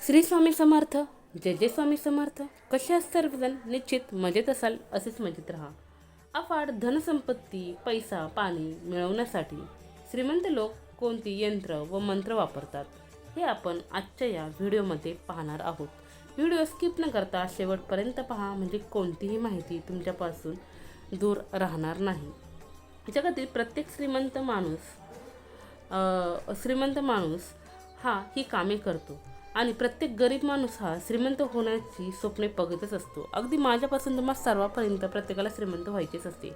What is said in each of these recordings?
श्री स्वामी समर्थ जय जय स्वामी समर्थ. कसे असतात सर्वजण? निश्चित मजेत असाल असेच मजेत राहा. अफाट धनसंपत्ती पैसा पाणी मिळवण्यासाठी श्रीमंत लोक कोणती यंत्र व मंत्र वापरतात? हे आपण आजच्या या व्हिडिओमध्ये पाहणार आहोत. व्हिडिओ स्किप न करता शेवटपर्यंत पहा म्हणजे कोणतीही माहिती तुमच्यापासून दूर राहणार नाही. जगातील प्रत्येक श्रीमंत माणूस श्रीमंत माणूस हा ही कामे करतो. आणि प्रत्येक गरीब माणूस हा श्रीमंत होण्याची स्वप्ने बघतच असतो. अगदी माझ्यापासून तुम्हाला सर्वापर्यंत प्रत्येकाला श्रीमंत व्हायचेच असते.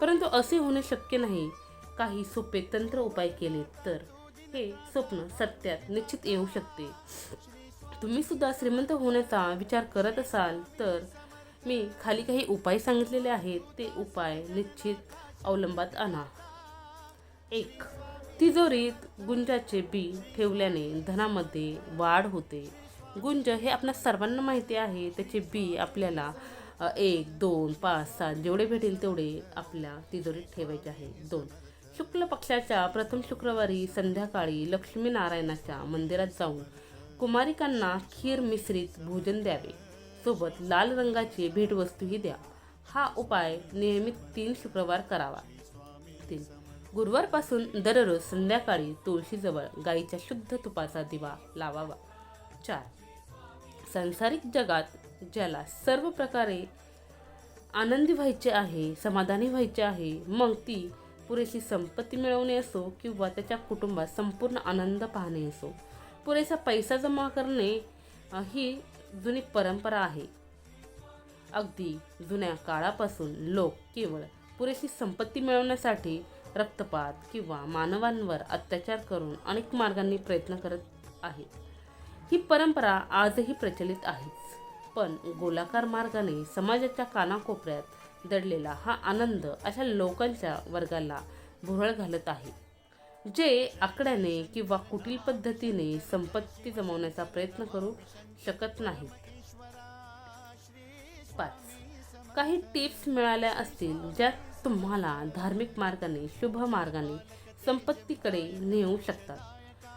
परंतु असे होणे शक्य नाही. काही सोपे तंत्र उपाय केले तर हे स्वप्न सत्यात निश्चित येऊ शकते. तुम्ही सुद्धा श्रीमंत होण्याचा विचार करत असाल तर मी खाली काही उपाय सांगितलेले आहेत. ते उपाय निश्चित अवलंबात आणा. एक तिजोरीत गुंजाचे बी ठेवल्याने धनामध्ये वाढ होते. गुंज हे आपल्या सर्वांना माहिती आहे. त्याचे बी आपल्याला एक दोन पाच सात जेवढे भेटेल तेवढे आपल्या तिजोरीत ठेवायचे आहे. दोन. शुक्ल पक्षाच्या प्रथम शुक्रवारी संध्याकाळी लक्ष्मीनारायणाच्या मंदिरात जाऊन कुमारिकांना खीर मिश्रित भोजन द्यावे. सोबत लाल रंगाची भेटवस्तूही द्या. हा उपाय नियमित तीन शुक्रवार करावा. तीन. गुरुवारपासून दररोज संध्याकाळी तुळशीजवळ गाईच्या शुद्ध तुपाचा दिवा लावावा. चार. सांसारिक जगात ज्याला सर्व प्रकारे आनंदी व्हायचे आहे समाधानी व्हायचे आहे मग ती पुरेशी संपत्ती मिळवणे असो किंवा त्याच्या कुटुंबात संपूर्ण आनंद पाहणे असो. पुरेसा पैसा जमा करणे ही जुनी परंपरा आहे. अगदी जुन्या काळापासून लोक केवळ पुरेशी संपत्ती मिळवण्यासाठी रक्तपात किंवा मानवांवर अत्याचार करून अनेक मार्गांनी प्रयत्न करत आहेत. ही परंपरा आजही प्रचलित आहेच. पण गोलाकार मार्गाने समाजाच्या कानाकोपऱ्यात दडलेला हा आनंद अशा लोकांच्या वर्गाला भुरळ घालत आहे. जे आकड्याने किंवा कुटील पद्धतीने संपत्ती जमवण्याचा प्रयत्न करू शकत नाहीत. पाच. काही टिप्स मिळाल्या असतील ज्या तुम्हाला धार्मिक मार्गाने शुभ मार्गाने संपत्तीकडे नेऊ शकतात.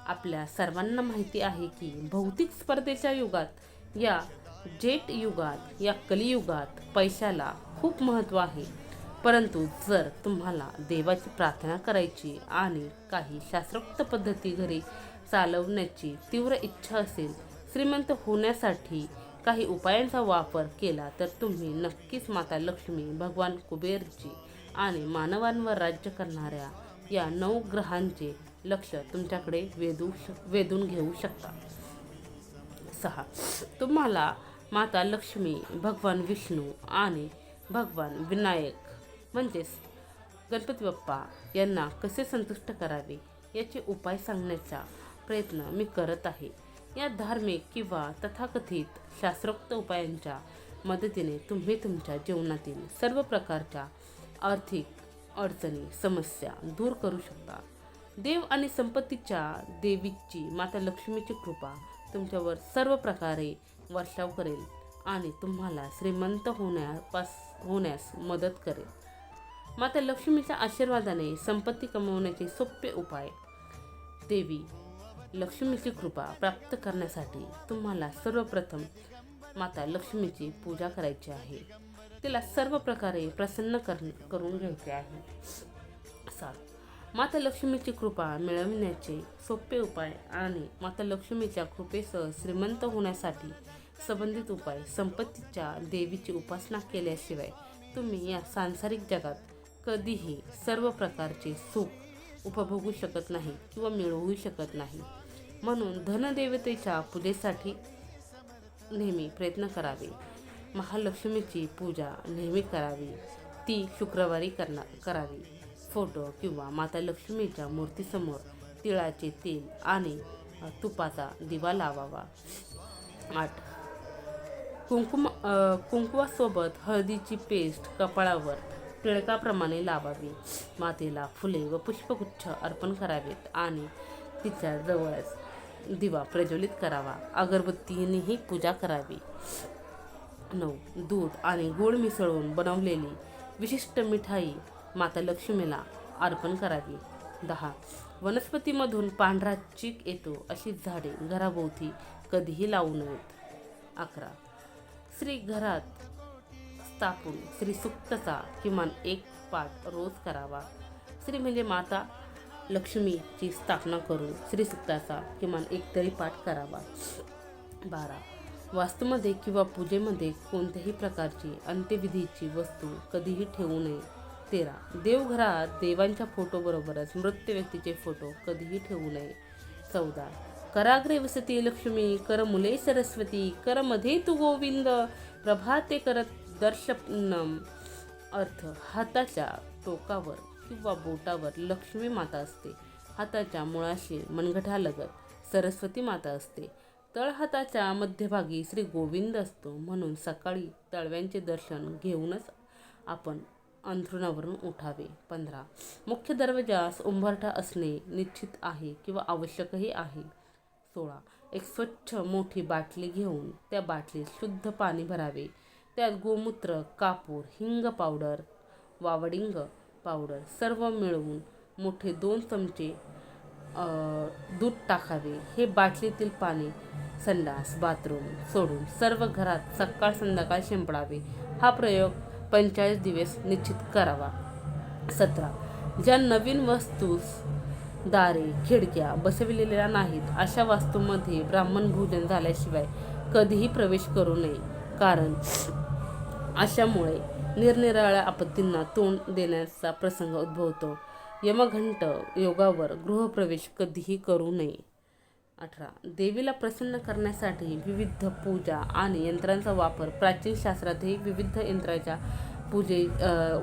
आपल्या सर्वांना माहिती आहे की भौतिक स्पर्धेच्या युगात या जेट युगात या कलियुगात पैशाला खूप महत्त्व आहे. परंतु जर तुम्हाला देवाची प्रार्थना करायची आणि काही शास्त्रोक्त पद्धती घरी चालवण्याची तीव्र इच्छा असेल श्रीमंत होण्यासाठी काही उपायांचा वापर केला तर तुम्ही नक्कीच माता लक्ष्मी भगवान कुबेरची आणि मानवांवर राज्य करणाऱ्या या नऊ ग्रहांचे लक्ष तुमच्याकडे वेधू श वेधून घेऊ शकता. सहा. तुम्हाला माता लक्ष्मी भगवान विष्णू आणि भगवान विनायक म्हणजेच गणपती बाप्पा यांना कसे संतुष्ट करावे याचे उपाय सांगण्याचा प्रयत्न मी करत आहे. या धार्मिक किंवा तथाकथित शास्त्रोक्त उपायांच्या मदतीने तुम्ही तुमच्या जीवनातील सर्व प्रकारच्या आर्थिक अडचणी समस्या दूर करू शकता. देव आणि संपत्तीच्या देवीची माता लक्ष्मीची कृपा तुमच्यावर सर्व प्रकारे वर्षाव करेल आणि तुम्हाला श्रीमंत होण्यापास होण्यास मदत करेल. माता लक्ष्मीच्या आशीर्वादाने संपत्ती कमवण्याचे सोपे उपाय. देवी लक्ष्मीची कृपा प्राप्त करण्यासाठी तुम्हाला सर्वप्रथम माता लक्ष्मीची पूजा करायची आहे. तिला सर्व प्रकारे प्रसन्न कर करून घ्यायचे आहे. सात. माता लक्ष्मीची कृपा मिळविण्याचे सोपे उपाय आणि माता लक्ष्मीच्या कृपेसह श्रीमंत होण्यासाठी संबंधित उपाय संपत्तीच्या देवीची उपासना केल्याशिवाय तुम्ही या सांसारिक जगात कधीही सर्व प्रकारचे सुख उपभोगू शकत नाही किंवा मिळवू शकत नाही. म्हणून धनदेवतेच्या पूजेसाठी नेहमी प्रयत्न करावे. महालक्ष्मीची पूजा नेहमी करावी. ती शुक्रवारी करणार करावी. फोटो किंवा माता लक्ष्मीच्या मूर्तीसमोर तिळाचे तेल आणि तुपाचा दिवा लावावा. आठ. कुंकुम अ, कुंकवासोबत हळदीची पेस्ट कपाळावर टिळकाप्रमाणे लावावी. मातेला फुले व पुष्पगुच्छ अर्पण करावेत आणि तिच्या जवळच दिवा प्रज्वलित करावा. अगरबत्तीनेही पूजा करावी. नऊ दूध आणि गूळ मिसळून बनवलेली विशिष्ट मिठाई माता लक्ष्मीला अर्पण करावी. दहा वनस्पतीमधून पांढरा चीक येतो अशी झाडे घराभोवती कधीही लावू नयेत. अकरा श्री घरात स्थापून श्री सुक्तचा किमान एक पाठ रोज करावा. श्री म्हणजे माता लक्ष्मीची स्थापना करून श्री सुक्ताचा किमान एक तरी पाठ करावा. बारा वास्तूमध्ये किंवा पूजेमध्ये कोणत्याही प्रकारची अंत्यविधीची वस्तू कधीही ठेवू नये. तेरा. देवघरात देवांच्या फोटोबरोबरच मृत व्यक्तीचे फोटो कधीही ठेवू नये. चौदा. कराग्रे वसती लक्ष्मी कर मुले सरस्वती कर मध्ये तू गोविंद प्रभाते करत दर्शनम. अर्थ. हाताच्या टोकावर किंवा बोटावर लक्ष्मी माता असते. हाताच्या मुळाशी मनगटालगत सरस्वती माता असते. तळहाताच्या मध्यभागी श्री गोविंद असतो. म्हणून सकाळी तळव्यांचे दर्शन घेऊनच आपण अंथरुणावरून उठावे. पंधरा. मुख्य दरवाजास उंबरठा असणे निश्चित आहे किंवा आवश्यकही आहे. सोळा. एक स्वच्छ मोठी बाटली घेऊन त्या बाटलीत शुद्ध पाणी भरावे. त्यात गोमूत्र कापूर हिंग पावडर वावडिंग पावडर सर्व मिळवून मोठे दोन चमचे दूध टाकावे हे बाटलीतील पाणी संडास बाथरूम सोडून सर्व घरात सकाळ संध्याकाळ शिंपडावे. हा प्रयोग पंचेचाळीस दिवस निश्चित करावा. सतरा. ज्या नवीन वस्तूस दारे खिडक्या बसविलेल्या नाहीत अशा वास्तूमध्ये ब्राह्मण भोजन झाल्याशिवाय कधीही प्रवेश करू नये. कारण अशामुळे निरनिराळ्या आपत्तींना तोंड देण्याचा प्रसंग उद्भवतो. यमघंट योगावर गृहप्रवेश कधीही करू नये. अठरा. देवीला प्रसन्न करण्यासाठी विविध पूजा आणि यंत्रांचा वापर. प्राचीन शास्त्रातही विविध यंत्राच्या पूजे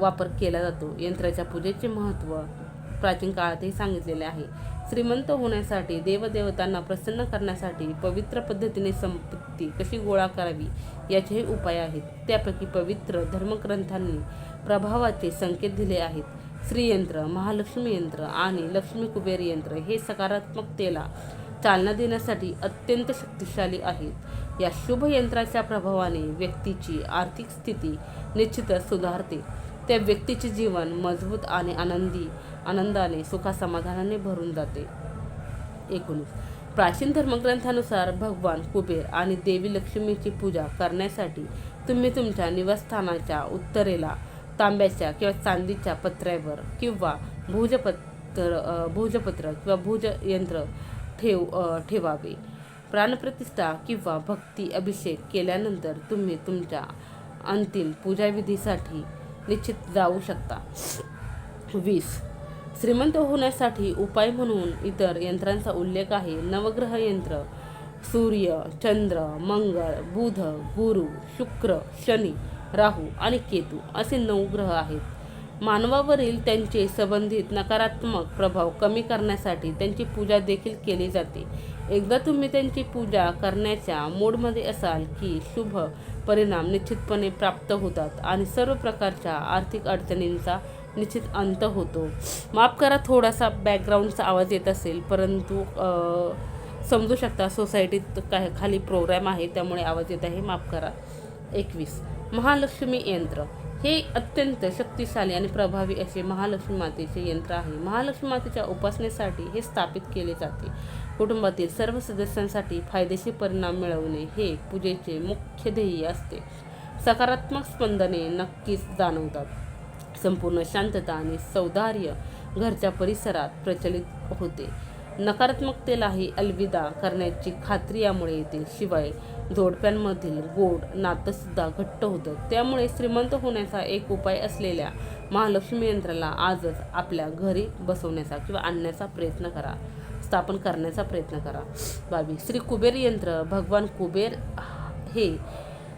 वापर केला जातो. यंत्राच्या पूजेचे महत्त्व प्राचीन काळातही सांगितलेले आहे. श्रीमंत होण्यासाठी देवदेवतांना प्रसन्न करण्यासाठी पवित्र पद्धतीने संपत्ती कशी गोळा करावी याचेही उपाय आहेत. त्यापैकी पवित्र धर्मग्रंथांनी प्रभावाचे संकेत दिले आहेत. श्रीयंत्र महालक्ष्मी यंत्र आणि लक्ष्मी कुबेर यंत्र हे सकारात्मकतेला चालना देण्यासाठी अत्यंत शक्तिशाली आहेत. या शुभ यंत्राच्या प्रभावाने व्यक्तीची आर्थिक स्थिती निश्चितच सुधारते. त्या व्यक्तीचे जीवन मजबूत आणि आनंदी आनंदाने सुखासमाधानाने भरून जाते. एकोणीस. प्राचीन धर्मग्रंथानुसार भगवान कुबेर आणि देवी लक्ष्मीची पूजा करण्यासाठी तुम्ही तुमच्या निवासस्थानाच्या उत्तरेला तांब्याच्या किंवा चांदीच्या पत्र्यावर किंवा भुजपत्र भुजपत्र किंवा भुजयंत्र ठेव ठेवावे. प्राणप्रतिष्ठा किंवा भक्ती अभिषेक केल्यानंतर तुम्ही तुमच्या अंतिम पूजाविधीसाठी निश्चित जाऊ शकता. वीस. श्रीमंत होण्यासाठी उपाय म्हणून इतर यंत्रांचा उल्लेख आहे. नवग्रह यंत्र सूर्य चंद्र मंगळ बुध गुरु शुक्र शनी राहू आणि केतू असे नऊ ग्रह आहेत. मानवावरील त्यांचे संबंधित नकारात्मक प्रभाव कमी करण्यासाठी त्यांची पूजा देखील केली जाते. एकदा तुम्ही त्यांची पूजा करण्याच्या मोडमध्ये असाल की शुभ परिणाम निश्चितपणे प्राप्त होतात आणि सर्व प्रकारच्या आर्थिक अडचणींचा निश्चित अंत होतो. माफ करा थोडासा बॅकग्राऊंडचा आवाज येत असेल परंतु समजू शकता सोसायटीत काय खाली प्रोग्रॅम आहे त्यामुळे आवाज येत आहे. माफ करा. एकवीस. महालक्ष्मी यंत्र. हे अत्यंत शक्तिशाली आणि प्रभावी असे महालक्ष्मी मातेचे यंत्र आहे. महालक्ष्मी मातेच्या उपासनेसाठी हे स्थापित केले जाते. कुटुंबातील सर्व सदस्यांसाठी फायदेशीर परिणाम मिळवणे हे पूजेचे मुख्य ध्येय असते. सकारात्मक स्पंदने नक्कीच जाणवतात. संपूर्ण शांतता आणि सौदार्य घरच्या परिसरात प्रचलित होते. नकारात्मकतेलाही अलविदा करण्याची खात्री यामुळे येते. शिवाय जोडप्यांमधील गोड नातंसुद्धा घट्ट होतं. त्यामुळे श्रीमंत होण्याचा एक उपाय असलेल्या महालक्ष्मी यंत्राला आजच आपल्या घरी बसवण्याचा किंवा आणण्याचा प्रयत्न करा. स्थापन करण्याचा प्रयत्न करा. बावीस श्री कुबेर यंत्र भगवान कुबेर हे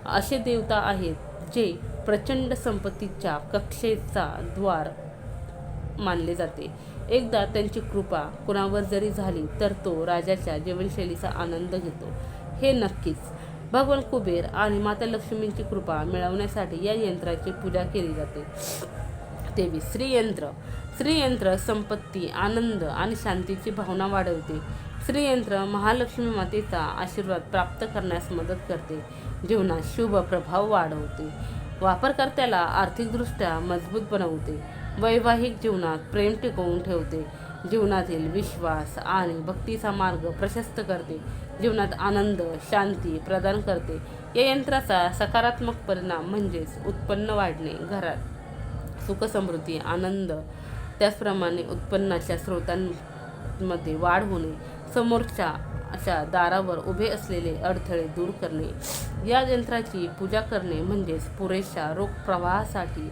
असे देवता आहेत जे प्रचंड संपत्तीच्या कक्षेचा द्वार मानले जाते. एकदा त्यांची कृपा कुणावर जरी झाली तर तो राजाच्या जीवनशैलीचा आनंद घेतो. हे नक्कीच भगवान कुबेर आणि माता लक्ष्मींची कृपा मिळवण्यासाठी या यंत्राची पूजा केली जाते. तेवीस श्रीयंत्र श्रीयंत्र संपत्ती आनंद आणि शांतीची भावना वाढवते. श्रीयंत्र महालक्ष्मी मातेचा आशीर्वाद प्राप्त करण्यास मदत करते. जीवनात शुभ प्रभाव वाढवते. वापरकर्त्याला आर्थिकदृष्ट्या मजबूत बनवते. वैवाहिक जीवनात प्रेम टिकवून ठेवते. जीवनातील विश्वास आणि भक्तीचा मार्ग प्रशस्त करते. जीवनात आनंद शांती प्रदान करते. या यंत्राचा सकारात्मक परिणाम म्हणजेच उत्पन्न वाढणे घरात. सुखसमृद्धी आनंद त्याचप्रमाणे उत्पन्नाच्या स्रोतांमध्ये वाढ होणे समोरच्या अशा दारावर उभे असलेले अडथळे दूर करणे या यंत्राची पूजा करणे म्हणजेच पुरेशा रोख प्रवाहासाठी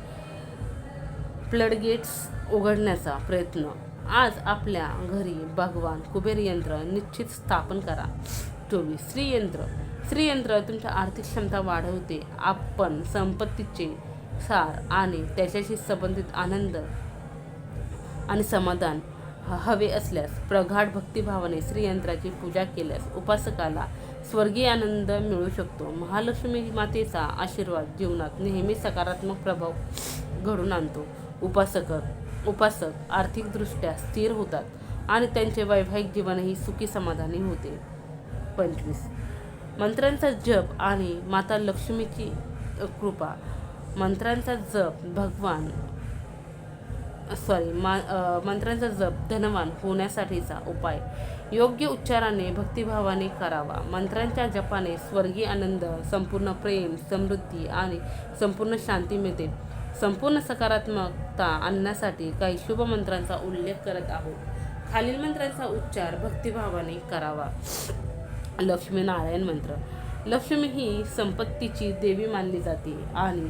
फ्लडगेट्स उघडण्याचा प्रयत्न. आज आपल्या घरी भगवान कुबेर यंत्र निश्चित स्थापन करा. चोवीस श्रीयंत्र श्रीयंत्र तुमच्या आर्थिक क्षमता वाढवते. आपण संपत्तीचे सार आणि त्याच्याशी संबंधित आनंद आणि समाधान ह- हवे असल्यास प्रगाढ भक्तिभावाने श्रीयंत्राची पूजा केल्यास उपासकाला स्वर्गीय आनंद मिळू शकतो. महालक्ष्मी मातेचा आशीर्वाद जीवनात नेहमी सकारात्मक प्रभाव घडून आणतो. उपासक उपासक आर्थिकदृष्ट्या स्थिर होतात आणि त्यांचे वैवाहिक जीवनही सुखी समाधानी होते. पंचवीस. मंत्रांचा जप आणि माता लक्ष्मीची कृपा. मंत्रांचा जप भगवान सॉरी मा मंत्रांचा जप धनवान होण्यासाठीचा उपाय. योग्य उच्चाराने भक्तिभावाने करावा. मंत्रांच्या जपाने स्वर्गीय आनंद संपूर्ण प्रेम समृद्धी आणि संपूर्ण शांती मिळते. संपूर्ण सकारात्मकता आणण्यासाठी काही शुभ मंत्रांचा उल्लेख करत आहोत. खालील मंत्रांचा उच्चार भक्तिभावाने करावा. लक्ष्मीनारायण मंत्र. लक्ष्मी ही संपत्तीची देवी मानली जाते आणि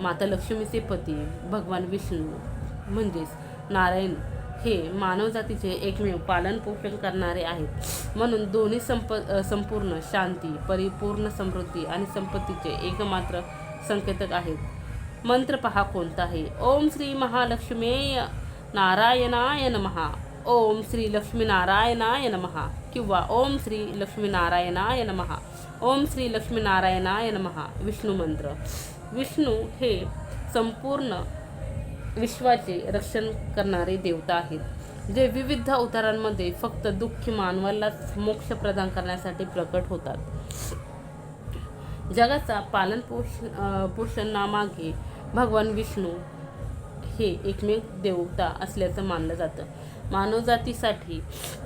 माता लक्ष्मीचे पती भगवान विष्णू म्हणजेच नारायण हे मानवजातीचे एकमेव पालन पोषण करणारे आहेत. म्हणून दोन्ही संप संपूर्ण शांती परिपूर्ण समृद्धी आणि संपत्तीचे एकमात्र संकेतक आहेत. मंत्र पहा कोणता आहे ओम श्री महालक्ष्मीय नारायणाय नमहा ओम श्री लक्ष्मीनारायणाय नमहा किंवा ओम श्री लक्ष्मीनारायणाय नमहा ओम श्री लक्ष्मीनारायणाय नमहा विष्णू मंत्र. विष्णू हे संपूर्ण विश्वाचे रक्षण करणारे देवता आहेत. जे विविध अवतारांमध्ये फक्त दुःखी मानवालाच मोक्ष प्रदान करण्यासाठी प्रकट होतात. जगाचा पालन पोष पोषणामागे भगवान विष्णू हे एकमेव देवता असल्याचं मानलं जातं. मानवजातीसाठी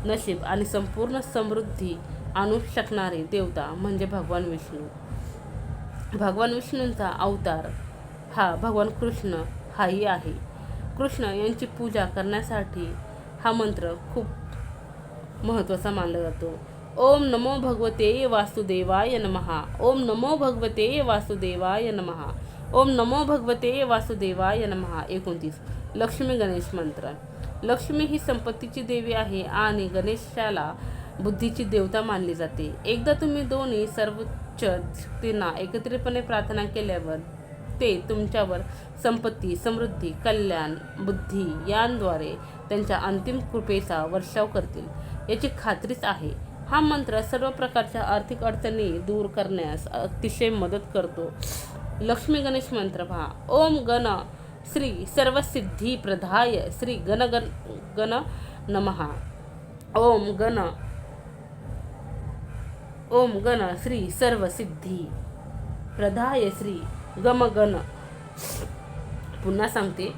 नशीब आणि संपूर्ण समृद्धी आणू शकणारे देवता म्हणजे भगवान विष्णू. भगवान विष्णूंचा अवतार हा भगवान कृष्ण हाही आहे. कृष्ण यांची पूजा करण्यासाठी हा मंत्र खूप महत्त्वाचा मानला जातो. ओम नमो भगवते वासुदेवाय नमहा ओम नमो भगवते वासुदेवाय नमहा ओम नमो भगवते वासुदेवाय नमहा एकोणतीस. लक्ष्मी गणेश मंत्र. लक्ष्मी ही संपत्तीची देवी आहे आणि गणेशाला बुद्धीची देवता मानली जाते. एकदा तुम्ही दोन्ही सर्वोच्च शक्तींना एकत्रितपणे प्रार्थना केल्यावर ते तुमच्यावर संपत्ती समृद्धी कल्याण बुद्धी यांद्वारे त्यांच्या अंतिम कृपेचा वर्षाव करतील. याची खात्रीच आहे. हा मंत्र सर्व प्रकारच्या आर्थिक अडचणी दूर करण्यास अतिशय मदत करतो. लक्ष्मी गणेश मंत्र पहा. ओम गण श्री सर्वसिद्धी प्रधाय श्री गण गण गण नमहा ओम गण ओम गण श्री सर्वसिद्धी प्रधाय श्री गम गण. पुन्हा सांगते.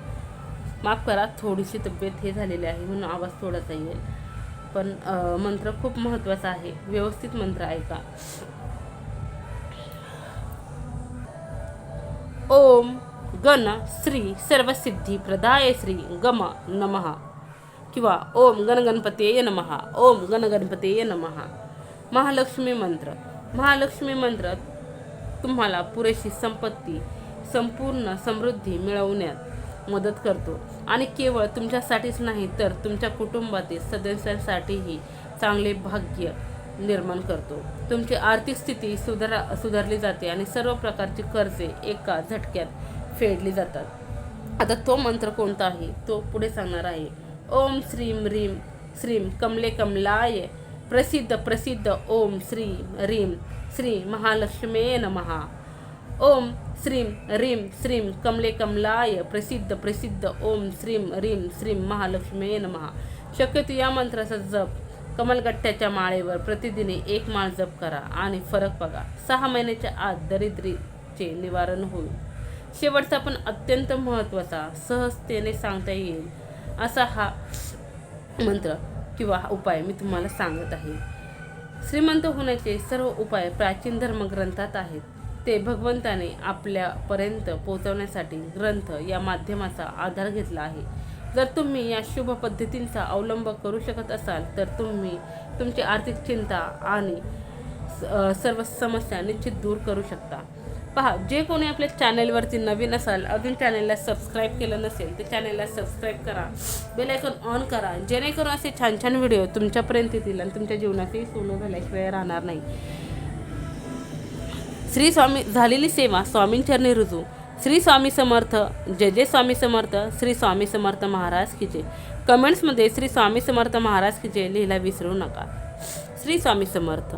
माफ करा थोडीशी तब्येत हे झालेली आहे म्हणून आवाज थोडासा येईल. मंत्र खूप महत्त्वाचा आहे. व्यवस्थित मंत्र ऐका. ओम गण श्री सर्वसिद्धी प्रदाय श्री गम नम किंवा ओम गणगणपतेय नमहा ओम गणगणपतेय नमहा महालक्ष्मी मंत्र. महालक्ष्मी मंत्र तुम्हाला पुरेशी संपत्ती, संपूर्ण समृद्धी मिळवण्यात मदत करतो. आणि केवळ तुमच्यासाठीच नाही तर तुमच्या कुटुंबातील सदस्यांसाठीही चांगले भाग्य निर्माण करतो. तुमची आर्थिक स्थिती सुधारा सुधारली जाते आणि सर्व प्रकारची कर्जे एका झटक्यात फेडली जातात. आता तो मंत्र कोणता आहे? तो पुढे सांगणार आहे. ओम श्रीम रीम श्रीम कमले कमलाय प्रसिद्ध प्रसिद्ध ओम श्री रीम श्री महालक्ष्मे नमहा ओम श्रीम रीम श्रीम कमले कमलाय प्रसिद्ध प्रसिद्ध ओम श्रीम रीम श्रीम महालक्ष्मी नमहा शक्यतो या मंत्राचा जप कमलगट्ट्याच्या माळेवर प्रतिदिनी एक माळ जप करा आणि फरक बघा. सहा महिन्याच्या आत दरिद्रीचे निवारण होईल. शेवटचा पण अत्यंत महत्त्वाचा सहजतेने सांगता येईल असा हा मंत्र किंवा उपाय मी तुम्हाला सांगत आहे. श्रीमंत होण्याचे सर्व उपाय प्राचीन धर्मग्रंथात आहेत. ते भगवंताने आपल्यापर्यंत पोहोचवण्यासाठी ग्रंथ या माध्यमाचा आधार घेतला आहे. जर तुम्ही या शुभ पद्धतींचा अवलंब करू शकत असाल तर तुम्ही तुमची आर्थिक चिंता आणि सर्व समस्या निश्चित दूर करू शकता. पहा जे कोणी आपल्या चॅनेलवरती नवीन असाल अजून चॅनेलला सबस्क्राईब केलं नसेल तर चॅनेलला सबस्क्राईब करा बेल आयकॉन ऑन करा जेणेकरून असे छान छान व्हिडिओ तुमच्यापर्यंत येतील आणि तुमच्या जीवनातही सोनं झाल्याशिवाय राहणार नाही. श्री स्वामी झालेली सेवा स्वामींचरणी रुजू श्री स्वामी समर्थ जय जय स्वामी समर्थ श्री स्वामी समर्थ महाराज की कमेंट्समध्ये श्री स्वामी समर्थ महाराज की लिहायला विसरू नका. श्री स्वामी समर्थ.